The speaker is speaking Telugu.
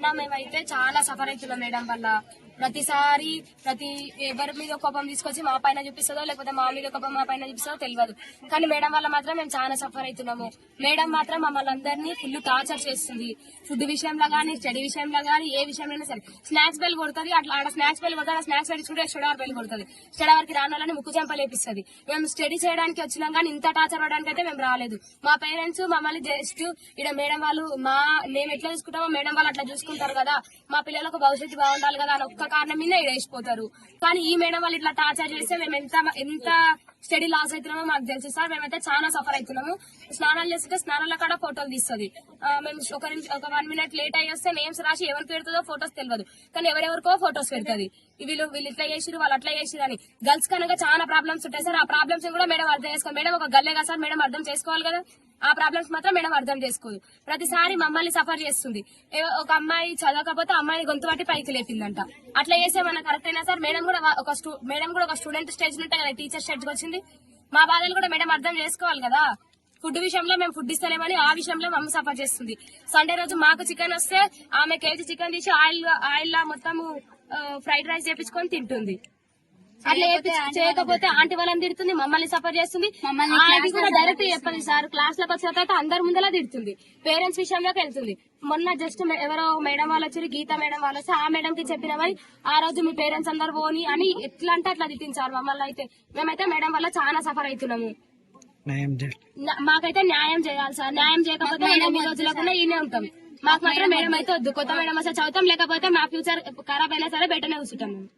అన్న మేమైతే చాలా సఫర్ అవుతున్నాం మేడం వల్ల. ప్రతిసారి ప్రతి ఎవరి మీద కోపం తీసుకొచ్చి మా పైన చూపిస్తుందో లేకపోతే మా మీద కోపం మా పైన చూపిస్తుందో తెలియదు. కానీ మేడం వల్ల మాత్రం మేము చాలా సఫర్ అవుతున్నాము. మేడం మాత్రం మమ్మల్ని అందరినీ ఫుల్ టార్చర్ చేస్తుంది. ఫుడ్ విషయంలో కానీ స్టడీ విషయంలో కానీ ఏ విషయంలో సరే. స్నాక్స్ బెల్ కొడుతుంది అట్లా ఆడ స్నాక్స్ బెల్ కొడుతుంది స్నాక్స్ పెట్టించుకుంటే స్టడీ బెల్ కొడుతుంది. స్టడీ వరకు రాని వాళ్ళని ముక్కు చెంపలేపిస్తుంది మేము స్టడీ చేయడానికి వచ్చినాం కానీ ఇంత టార్చర్ అవ్వడానికి అయితే మేము రాలేదు. మా పేరెంట్స్ మమ్మల్ని జస్ట్ ఇక్కడ మేడం వాళ్ళు మా మేము ఎట్లా చూసుకుంటామో మేడం వాళ్ళు అట్లా చూసుకుంటారు కదా. మా పిల్లలకు భవిష్యత్తు బాగుండాలి కదా అని ఒక్క కారణం మీద ఇడేసిపోతారు వేసిపోతారు కానీ ఈ మేడం వాళ్ళు ఇట్లా టార్చర్ చేస్తే మేము ఎంత ఎంత స్టడీ లాస్ అవుతున్నామో మాకు తెలుసు సార్. మేమైతే చాలా సఫర్ అవుతున్నాము. స్నానాలు చేస్తే స్నానాల కాడ ఫోటోలు తీస్తుంది. మేము ఒక ఒక వన్ మినిట్ లేట్ అయ్యి వస్తే నేమ్స్ రాసి ఎవరు పెడుతుందో ఫోటోస్ తెలియదు కానీ ఎవరెవరికో ఫోటోస్ పెడుతుంది. వీళ్ళు వీళ్ళు ఇట్లా చేసిరు వాళ్ళు అట్లా చేసిరు అని. గర్ల్స్ కనుక చాలా ప్రాబ్లమ్స్ ఉంటాయి సార్. ఆ ప్రాబ్లమ్స్ కూడా మేడం అర్థం చేసుకోవాలి. మేడం ఒక గల్లే కదా సార్. మేడం అర్థం చేసుకోవాలి కదా. ఆ ప్రాబ్లమ్స్ మాత్రం మేడం అర్థం చేసుకోదు. ప్రతిసారి మమ్మల్ని సఫర్ చేస్తుంది. ఒక అమ్మాయి చదవకపోతే అమ్మాయి గొంతు పట్టి పైకి లేపిందంట. అట్లా చేసే మన కరెక్ట్ అయినా సార్ మేడం కూడా ఒక స్టూ మేడం కూడా ఒక స్టూడెంట్ స్టేజ్ ఉంటాయి కదా టీచర్ స్టేజ్కి వచ్చింది. మా బాధలు కూడా మేడం అర్థం చేసుకోవాలి కదా. ఫుడ్ విషయంలో మేము ఫుడ్ ఇస్తలేమని ఆ విషయంలో మమ్మల్ని సఫర్ చేస్తుంది. సండే రోజు మాకు చికెన్ వస్తే ఆమె కేజీ చికెన్ తీసి ఆయిల్ ఆయిల్ లా మొత్తము ఫ్రైడ్ రైస్ చేపించుకొని తింటుంది. చేయకపోతే ఆంటీ వాళ్ళని తిడుతుంది మమ్మల్ని సఫర్ చేస్తుంది. ఆ అది కూడా డైరెక్ట్ చెప్పండి సార్. క్లాస్లోకి వచ్చిన తర్వాత అందరి ముందలా తిడుతుంది. పేరెంట్స్ విషయంలోకి వెళ్తుంది. మొన్న జస్ట్ ఎవరో మేడం వాళ్ళు వచ్చారు గీత మేడం వాళ్ళు వస్తే ఆ మేడం కి చెప్పినామని ఆ రోజు మీ పేరెంట్స్ అందరు పోని అని ఎట్లా అంటే అట్లా తిట్టించారు మమ్మల్ని అయితే. మేమైతే మేడం వల్ల చాలా సఫర్ అవుతున్నాము. మాకైతే న్యాయం చేయాలి సార్. న్యాయం చేయకపోతే ఈ రోజులకుండా ఈయనే ఉంటాం. మాకు మాత్రం మేడం అయితే వద్దు. కొత్త మేడం వస్తే చదువుతాం లేకపోతే మా ఫ్యూచర్ ఖరాబ్ అయినా సరే బయటనే కూర్చుంటాం మేము